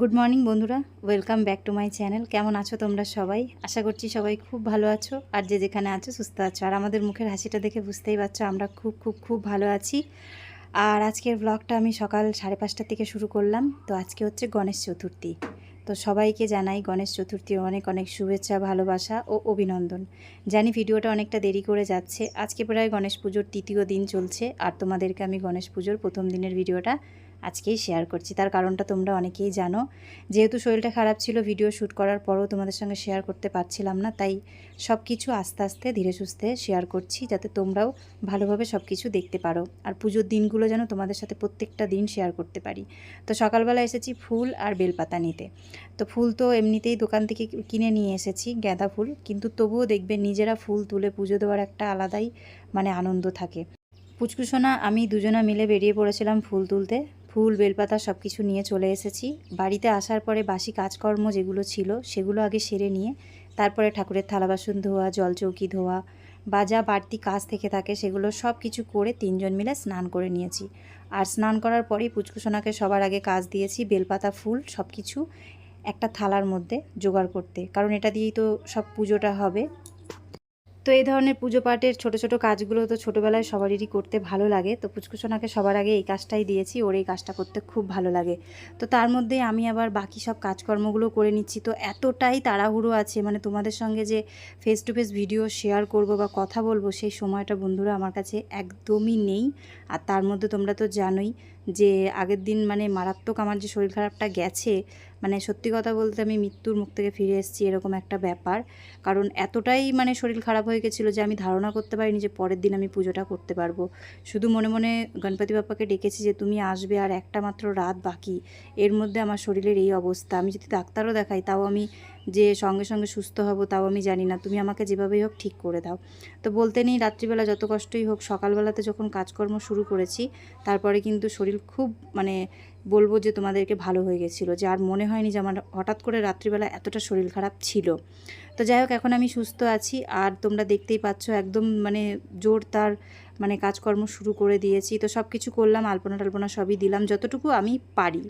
Good morning বন্ধুরা। Welcome back to my channel কেমন আছো তোমরা সবাই? আশা করছি সবাই খুব ভালো আছো। আর যে যেখানে আছো, সুস্থ আছো। আর আমাদের মুখের হাসিটা দেখে বুঝতেই পারছ, আমরা খুব খুব খুব ভালো আছি। আর আজকের ব্লগটা আমি সকাল সাড়ে পাঁচটার থেকে শুরু করলাম। তো আজকে হচ্ছে গণেশ চতুর্থী। তো সবাইকে জানাই গণেশ চতুর্থীর অনেক অনেক শুভেচ্ছা, ভালোবাসা ও অভিনন্দন। জানি ভিডিওটা অনেকটা দেরি করে যাচ্ছে। আজকে প্রায় গণেশ পুজোর তৃতীয় দিন চলছে। আর তোমাদেরকে আমি গণেশ পুজোর প্রথম দিনের ভিডিওটা আজকেই শেয়ার করছি। তার কারণটা তোমরা অনেকেই জানো। যেহেতু শরীরটা খারাপ ছিল ভিডিও শ্যুট করার পরও তোমাদের সঙ্গে শেয়ার করতে পারছিলাম না, তাই সব কিছু আস্তে আস্তে, ধীরে সুস্থে শেয়ার করছি, যাতে তোমরাও ভালোভাবে সব কিছু দেখতে পারো। আর পুজোর দিনগুলো যেন তোমাদের সাথে প্রত্যেকটা দিন শেয়ার করতে পারি। তো সকালবেলা এসেছি ফুল আর বেলপাতা নিতে। তো ফুল তো এমনিতেই দোকান থেকে কিনে নিয়ে এসেছি, গাঁদা ফুল। কিন্তু তবুও দেখবে নিজেরা ফুল তুলে পুজো দেওয়ার একটা আলাদাই মানে আনন্দ থাকে। পুচকুসোনা, আমি দুজনা মিলে বেরিয়ে পড়েছিলাম ফুল তুলতে। ফুল, বেলপাতা সব কিছু নিয়ে চলে এসেছি। বাড়িতে আসার পরে বাসি কাজকর্ম যেগুলো ছিল সেগুলো আগে সেরে নিয়ে, তারপরে ঠাকুরের থালা বাসন ধোয়া, জল চৌকি ধোয়া বা যা বাড়তি কাজ থেকে থাকে সেগুলো সব কিছু করে তিনজন মিলে স্নান করে নিয়েছি। আর স্নান করার পরেই পুচকুসোনাকে সবার আগে কাজ দিয়েছি, বেলপাতা, ফুল সব কিছু একটা থালার মধ্যে জোগাড় করতে। কারণ এটা দিয়েই তো সব পুজোটা হবে। তো এই ধরনের পুজো পাঠের ছোট ছোট কাজগুলো তো ছোটোবেলায় সবারই করতে ভালো লাগে। তো পুচকুসোনাকে সবার আগে এই কাজটাই দিয়েছি, ওর এই কাজটা করতে খুব ভালো লাগে। তো তার মধ্যে আমি আবার বাকি সব কাজকর্মগুলো করে নিচ্ছি। তো এতটাই তাড়াহুড়ো আছে মানে তোমাদের সঙ্গে যে face to face video share করব বা কথা বলব, সেই সময়টা বন্ধুরা আমার কাছে একদমই নেই। আর তার মধ্যে তোমরা তো জানোই যে আগের দিন মানে মারাত্মক আমার যে শরীর খারাপটা গেছে মানে সত্যি কথা বলতে আমি মৃত্যুর মুখ থেকে ফিরে এসেছি এরকম একটা ব্যাপার। কারণ এতটাই মানে শরীর খারাপ হয়ে গেছিল যে আমি ধারণা করতে পারিনি যে পরের দিন আমি পুজোটা করতে পারব। শুধু মনে মনে গণপতি বাপ্পাকে ডেকেছি যে, তুমি আসবে আর একটা মাত্র রাত বাকি। এর মধ্যে আমার শরীরের এই অবস্থা। আমি যদি ডাক্তারও দেখাই, তাও আমি যে সঙ্গে সঙ্গে সুস্থ হব, তাও আমি জানি না। তুমি আমাকে যেভাবেই হোক ঠিক করে দাও। তো বলতে নেই, রাত্রিবেলা যত কষ্টই হোক, সকালবেলাতে যখন কাজকর্ম শুরু করেছি, তারপরে কিন্তু শরীর খুব মানে বলব যে তোমাদেরকে ভালো হয়ে গেছিল, যে আর মনে হয়নি যে আমার হঠাৎ করে রাত্রিবেলা এতটা শরীর খারাপ ছিল। তো যাই হোক, এখন আমি সুস্থ আছি, আর তোমরা দেখতেই পাচ্ছ একদম মানে জোর তার মানে কাজকর্ম শুরু করে দিয়েছি। তো সব কিছু করলাম আলপনা টালপনা সবই দিলাম, যতটুকু আমি পারি।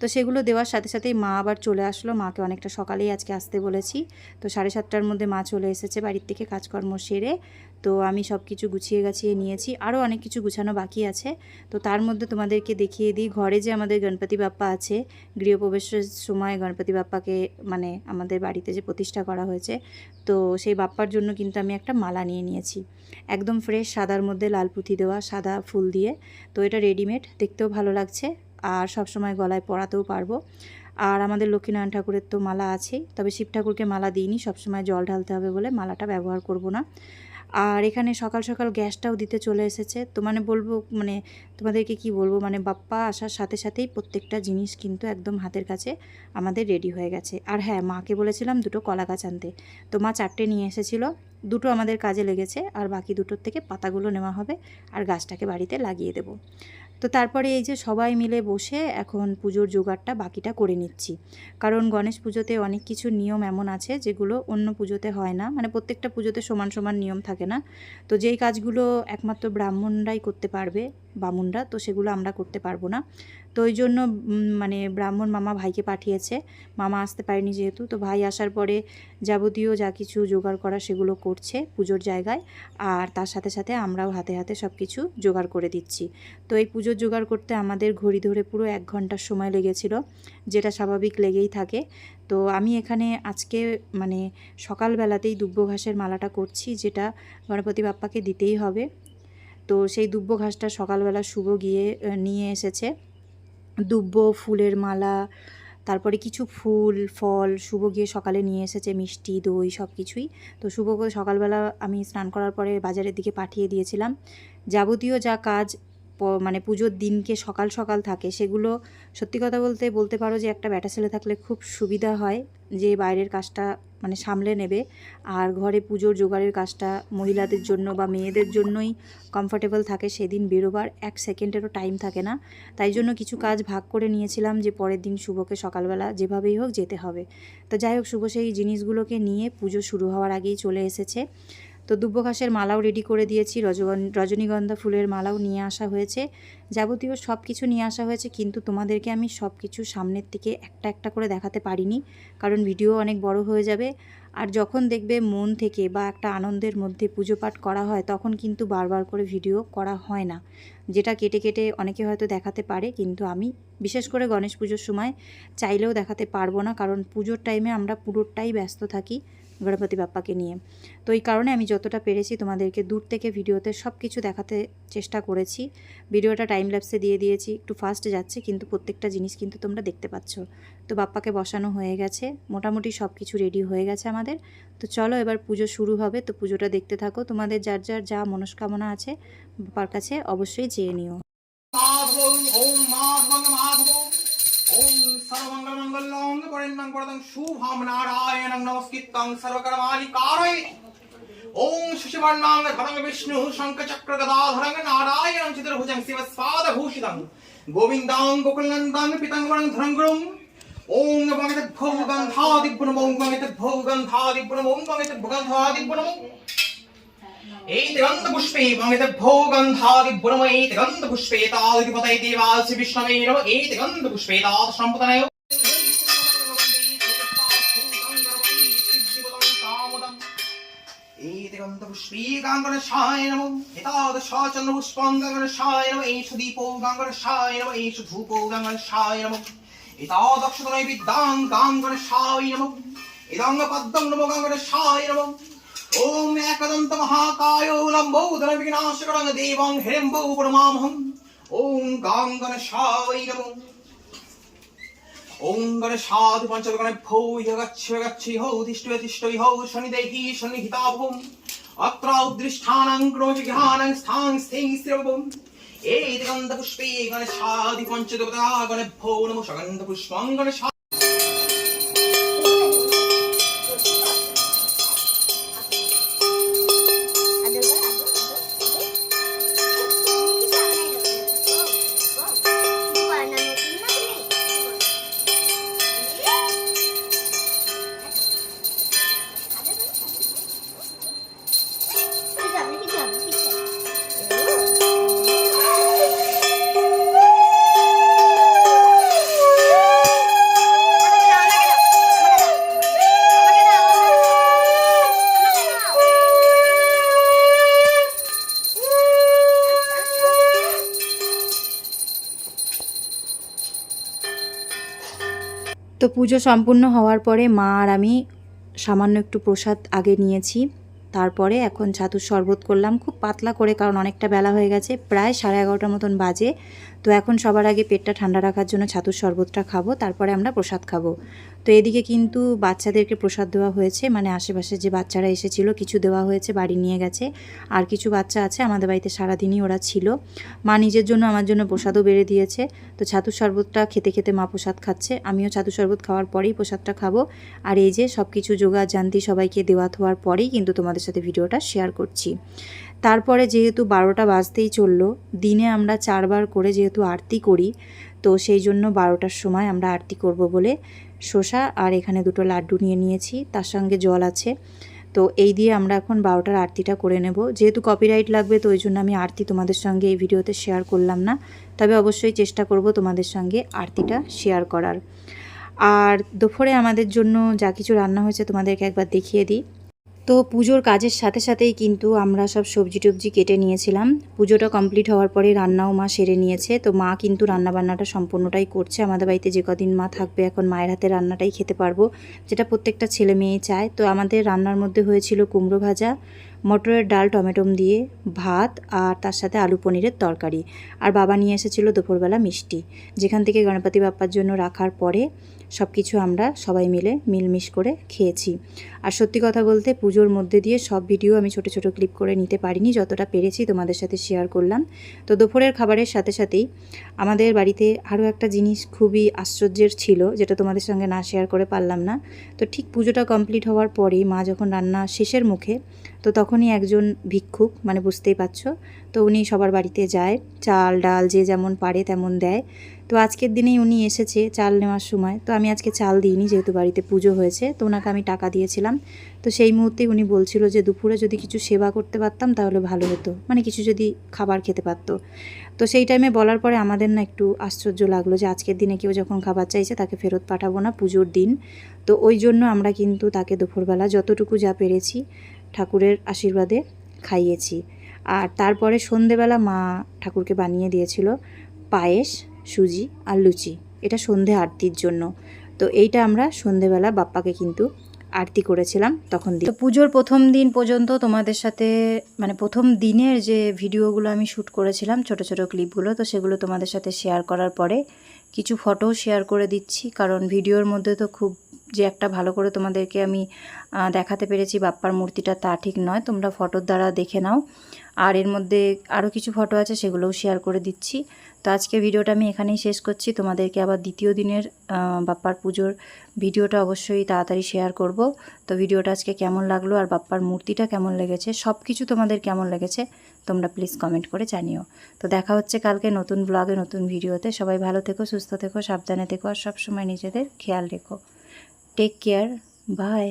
তো সেগুলো দেওয়ার সাথে সাথেই মা আবার চলে আসলো। মাকে অনেকটা সকালেই আজকে আসতে বলেছি। তো সাড়ে সাতটার মধ্যে মা চলে এসেছে বাড়ির থেকে কাজকর্ম সেরে। তো আমি সব কিছু গুছিয়ে গাছিয়ে নিয়েছি। আরও অনেক কিছু গুছানো বাকি আছে। তো তার মধ্যে তোমাদেরকে দেখিয়ে দিই, ঘরে যে আমাদের গণপতি বাপ্পা আছে, গৃহপ্রবেশের সময় গণপতি বাপ্পাকে মানে আমাদের বাড়িতে যে প্রতিষ্ঠা করা হয়েছে, তো সেই বাপ্পার জন্য কিন্তু আমি একটা মালা নিয়ে নিয়েছি। একদম ফ্রেশ সাদার মধ্যে লাল পুঁথি দেওয়া সাদা ফুল দিয়ে। তো এটা রেডিমেড দেখতেও ভালো লাগছে। আর সব সময় গলায় পরাতেও পারব। আর আমাদের লক্ষ্মীনারায়ণ ঠাকুরের তো মালা আছেই, তবে শিব ঠাকুরকে মালা দিইনি সবসময় জল ঢালতে হবে বলে মালাটা ব্যবহার করব না। আর এখানে সকাল সকাল গ্যাসটাও দিতে চলে এসেছে। তো মানে বলব মানে তোমাদেরকে কি বলব মানে বাপ্পা আসার সাথে সাথেই প্রত্যেকটা জিনিস কিন্তু একদম হাতের কাছে আমাদের রেডি হয়ে গেছে। আর হ্যাঁ মাকে বলেছিলাম দুটো কলা গাছ আনতে। তো মা চারটে নিয়ে এসেছিল, দুটো আমাদের কাজে লেগেছে, আর বাকি দুটোর থেকে পাতাগুলো নেওয়া হবে, আর গাছটাকে বাড়িতে লাগিয়ে দেব। তো তারপরে এই যে সবাই মিলে বসে এখন পুজোর জোগাড়টা বাকিটা করে নিচ্ছি। কারণ গণেশ পুজোতে অনেক কিছু নিয়ম এমন আছে যেগুলো অন্য পুজোতে হয় না। মানে প্রত্যেকটা পুজোতে সমান সমান নিয়ম থাকে না। তো যেই কাজগুলো একমাত্র ব্রাহ্মণরাই করতে পারবে বামুনরা, তো সেগুলো আমরা করতে পারব না। তো ওই জন্য মানে ব্রাহ্মণ মামা ভাইকে পাঠিয়েছে। মামা আসতে পারেনি যেহেতু, তো ভাই আসার পরে যাবতীয় যা কিছু জোগাড় করা সেগুলো করছে পুজোর জায়গায়। আর তার সাথে সাথে আমরাও হাতে হাতে সব কিছু জোগাড় করে দিচ্ছি। তো এই পুজোর জোগাড় করতে আমাদের ঘড়ি ধরে পুরো এক ঘণ্টার সময় লেগেছিল, যেটা স্বাভাবিক লেগেই থাকে। তো আমি এখানে আজকে মানে সকালবেলাতেই দুব্য ঘাসের মালাটা করছি, যেটা গণপতি বাপ্পাকে দিতেই হবে। তো সেই দুব্য ঘাসটা সকালবেলা শুভ গিয়ে নিয়ে এসেছে। দুব্য ফুলের মালা, তারপরে কিছু ফুল, ফল শুভ গিয়ে সকালে নিয়ে এসেছে, মিষ্টি, দই সব কিছুই তো শুভকে সকালবেলা আমি স্নান করার পরে বাজারের দিকে পাঠিয়ে দিয়েছিলাম। যাবতীয় যা কাজ মানে পুজোর দিনকে সকাল সকাল থাকে, সেগুলো সত্যি কথা বলতে বলতে পারো যে একটা ব্যাটা ছেলে থাকলে খুব সুবিধা হয় যে বাইরের কাজটা মানে সামলে নেবে। আর ঘরে পুজোর জোগাড়ের কাজটা মহিলাদের জন্য বা মেয়েদের জন্যই কমফর্টেবল থাকে সেদিন বেরোবার, এক সেকেন্ডেরও টাইম থাকে না। তাই জন্য কিছু কাজ ভাগ করে নিয়েছিলাম যে পরের দিন শুভকে সকালবেলা যেভাবেই হোক যেতে হবে। তো যাই হোক, শুভ সেই জিনিসগুলোকে নিয়ে পুজো শুরু হওয়ার আগেই চলে এসেছে। তো দুব্বো ঘাসের মালাও রেডি করে দিয়েছি। রজনীগন্ধা ফুলের মালাও নিয়ে আসা হয়েছে। যাবতীয় সব কিছু নিয়ে আসা হয়েছে, কিন্তু তোমাদেরকে আমি সব কিছু সামনের থেকে একটা একটা করে দেখাতে পারিনি, কারণ ভিডিও অনেক বড় হয়ে যাবে। আর যখন দেখবে মন থেকে বা একটা আনন্দের মধ্যে পুজো পাঠ করা হয়, তখন কিন্তু বারবার করে ভিডিও করা হয় না, যেটা কেটে কেটে অনেকে হয়তো দেখাতে পারে, কিন্তু আমি বিশেষ করে গণেশ পুজোর সময় চাইলেও দেখাতে পারব না, কারণ পুজোর টাইমে আমরা পুরোটাই ব্যস্ত থাকি। গণপতি বাপ্পাকে নিয়ে। তো এই কারণে আমি যতটা পেরেছি তোমাদেরকে দূর থেকে ভিডিওতে সব কিছু দেখাতে চেষ্টা করেছি। ভিডিওটা টাইম ল্যাপসে দিয়ে দিয়েছি, একটু ফাস্ট যাচ্ছে, কিন্তু প্রত্যেকটা জিনিস কিন্তু তোমরা দেখতে পাচ্ছ। তো বাপ্পাকে বসানো হয়ে গেছে, মোটামুটি সব কিছু রেডি হয়ে গেছে আমাদের। তো চলো এবার পুজো শুরু হবে, তো পুজোটা দেখতে থাকো। তোমাদের যার যার যা মনস্কামনা আছে বাবার কাছে অবশ্যই চেয়ে নিও। माधवं ॐ माधवं माधवं ॐ सर्वमङ्गलमङ्गलं परिणं वरदं शुभं नारायणं नमस्कृतं सर्वकर्माणि कारये ॐ शशिवर्णां धरं विष्णु शङ्खचक्रगदाधरं नारायणं चतुर्भुजं शिवस्पादभूषितं गोविन्दं गोकुलनन्दं पितङ्गवरं धरं गुरुं ॐ ममितद्भौ गन्धादिपुनमो ममितद्भौ गन्धादिपुनमो ममितद्भुगन्धादिपुनमो एतगन्ध पुष्पे ममितभो गन्धादि ब्रह्म एतगन्ध पुष्पे तादिपतये देवासि विष्णवे नम एतगन्ध पुष्पे ताद सम्पतनयो एतगन्ध पुष्पे गाङ्गणशाय नमो एतादशाचन्द्र पुष्पं गाङ्गणशाय नम एषु दीपो गाङ्गणशाय नम एषु धूपो गाङ्गणशाय नम एतादक्षतनैविद्यां गाङ्गणशाय नमो इदं पद्मं नमो गाङ्गणशाय नमो ॐ एकदन्त महाकायो लम्बोदर विनाशकरं देवं हिडिम्बो परमामहम् ॐ गाङ्गनशावै नमो ॐ गणशाधु पञ्चगणभ्यो यगच्छ गच्छि हौ तिष्ठ तिष्ठ हौ शनिदेहि शनिहिताभुम् अत्र उद्दृष्टानं क्रोच ज्ञानं स्थां स्थिं स्थिरभुम् एतगन्धपुष्पे गणशाधि पञ्चदेवता गणभ्यो नमो सगन्धपुष्पं गणशा তো পুজো সম্পূর্ণ হওয়ার পরে মা আর আমি সামান্য একটু প্রসাদ আগে নিয়েছি। তারপরে এখন ছাতুর শরবত করলাম। খুব পাতলা করে কারণ অনেকটা বেলা হয়ে গেছে, প্রায় সাড়ে এগারোটার মতন বাজে। তো এখন সবার আগে পেটটা ঠান্ডা রাখার জন্য ছাতুর শরবতটা খাব, তারপরে আমরা প্রসাদ খাব। তো এদিকে কিন্তু বাচ্চাদেরকে প্রসাদ দেওয়া হয়েছে। মানে আশেপাশে যে বাচ্চারা এসেছিল, কিছু দেওয়া হয়েছে, বাড়ি নিয়ে গেছে। আর কিছু বাচ্চা আছে, আমাদের বাড়িতে সারাদিনই ওরা ছিল। মা নিজের জন্য, আমার জন্য প্রসাদও বেড়ে দিয়েছে। তো ছাতুর শরবতটা খেতে খেতে মা প্রসাদ খাচ্ছে। আমিও ছাতুর শরবত খাওয়ার পরেই প্রসাদটা খাব। আর এই যে সব কিছু জোগাড় জানতি সবাইকে দেওয়া থোয়ার পরেই কিন্তু তোমাদের সাথে ভিডিওটা শেয়ার করছি। তারপরে যেহেতু বারোটা বাজতেই চলল, দিনে আমরা চারবার করে যেহেতু আরতি করি, তো সেই জন্য বারোটার সময় আমরা আরতি করব বলে শসা আর এখানে দুটো লাড্ডু নিয়ে নিয়েছি, তার সঙ্গে জল আছে। তো এই দিয়ে আমরা এখন বারোটার আরতিটা করে নেব। যেহেতু কপিরাইট লাগবে, তো ওই জন্য আমি আরতি তোমাদের সঙ্গে এই ভিডিওতে শেয়ার করলাম না। তবে অবশ্যই চেষ্টা করব তোমাদের সঙ্গে আরতিটা শেয়ার করার। আর দুপুরে আমাদের জন্য যা কিছু রান্না হয়েছে তোমাদেরকে একবার দেখিয়ে দিই। তো পুজোর কাজের সাথে সাথেই কিন্তু আমরা সব সবজি টবজি কেটে নিয়েছিলাম। পুজোটা কমপ্লিট হওয়ার পরে রান্নাও মা সেরে নিয়েছে। তো মা কিন্তু রান্না বান্নাটা সম্পূর্ণটাই করছে। আমাদের বাড়িতে যে কদিন মা থাকবে, এখন মায়ের হাতে রান্নাটাই খেতে পারব, যেটা প্রত্যেকটা ছেলে মেয়ে চায়। তো আমাদের রান্নার মধ্যে হয়েছিল কুমড়ো ভাজা মটরের ডাল, টমেটোম দিয়ে ভাত আর তার সাথে আলু পনিরের তরকারি। আর বাবা নিয়ে এসেছিল দুপুরবেলা মিষ্টি। যেখান থেকে গণপতি বাপ্পার জন্য রাখার পরে সব কিছু আমরা সবাই মিলে মিলমিশ করে খেয়েছি। আর সত্যি কথা বলতে পুজোর মধ্যে দিয়ে সব ভিডিও আমি ছোট ছোট ক্লিপ করে নিতে পারিনি, যতটা পেরেছি তোমাদের সাথে শেয়ার করলাম। তো দুপুরের খাবারের সাথে সাথেই আমাদের বাড়িতে আরও একটা জিনিস খুবই আশ্চর্যের ছিল, যেটা তোমাদের সঙ্গে না শেয়ার করে পারলাম না। তো ঠিক পুজোটা কমপ্লিট হওয়ার পরেই মা যখন রান্না শেষের মুখে তো তখনই একজন ভিক্ষুক মানে বুঝতেই পারছ। তো উনি সবার বাড়িতে যায়, চাল, ডাল যে যেমন পারে তেমন দেয়। তো আজকের দিনেই উনি এসেছে চাল নেওয়ার সময়। তো আমি আজকে চাল দিইনি যেহেতু বাড়িতে পুজো হয়েছে, তো ওনাকে আমি টাকা দিয়েছিলাম। তো সেই মুহূর্তেই উনি বলছিল যে, দুপুরে যদি কিছু সেবা করতে পারতাম তাহলে ভালো হতো। মানে কিছু যদি খাবার খেতে পারতো। তো সেই টাইমে বলার পরে আমাদের না একটু আশ্চর্য লাগল যে, আজকের দিনে কেউ যখন খাবার চাইছে তাকে ফেরত পাঠাবো না পুজোর দিন। তো ওই জন্য আমরা কিন্তু তাকে দুপুরবেলা যতটুকু যা পেরেছি ঠাকুরের আশীর্বাদে খাইয়েছি। আর তারপরে সন্ধেবেলা মা ঠাকুরকে বানিয়ে দিয়েছিল পায়েস, সুজি আর লুচি। এটা সন্ধে আরতির জন্য। তো এইটা আমরা সন্ধেবেলা বাপ্পাকে কিন্তু আরতি করেছিলাম তখন তো পুজোর প্রথম দিন পর্যন্ত তোমাদের সাথে মানে প্রথম দিনের যে ভিডিওগুলো আমি শ্যুট করেছিলাম, ছোট ছোট ক্লিপগুলো, তো সেগুলো তোমাদের সাথে শেয়ার করার পরে কিছু ফটো শেয়ার করে দিচ্ছি। কারণ ভিডিওর মধ্যে তো খুব যে একটা ভালো করে তোমাদেরকে আমি দেখাতে পেরেছি বাপ্পার মূর্তিটা, তা ঠিক নয়। তোমরা ফটোর দ্বারা দেখে নাও। আর এর মধ্যে আরও কিছু ফটো আছে, সেগুলোও শেয়ার করে দিচ্ছি। তো আজকে ভিডিওটা আমি এখানেই শেষ করছি। তোমাদেরকে আবার দ্বিতীয় দিনের বাপ্পার পুজোর ভিডিওটা অবশ্যই তাড়াতাড়ি শেয়ার করব। তো ভিডিওটা আজকে কেমন লাগল আর বাপ্পার মূর্তিটা কেমন লেগেছে সব কিছু তোমাদের কেমন লেগেছে, তোমরা প্লিজ কমেন্ট করে জানিও। তো দেখা হচ্ছে কালকে নতুন ব্লগে নতুন ভিডিওতে। সবাই ভালো থেকো, সুস্থ থেকো, সাবধানে থেকো, আর সবসময় নিজেদের খেয়াল রেখো। Take care bye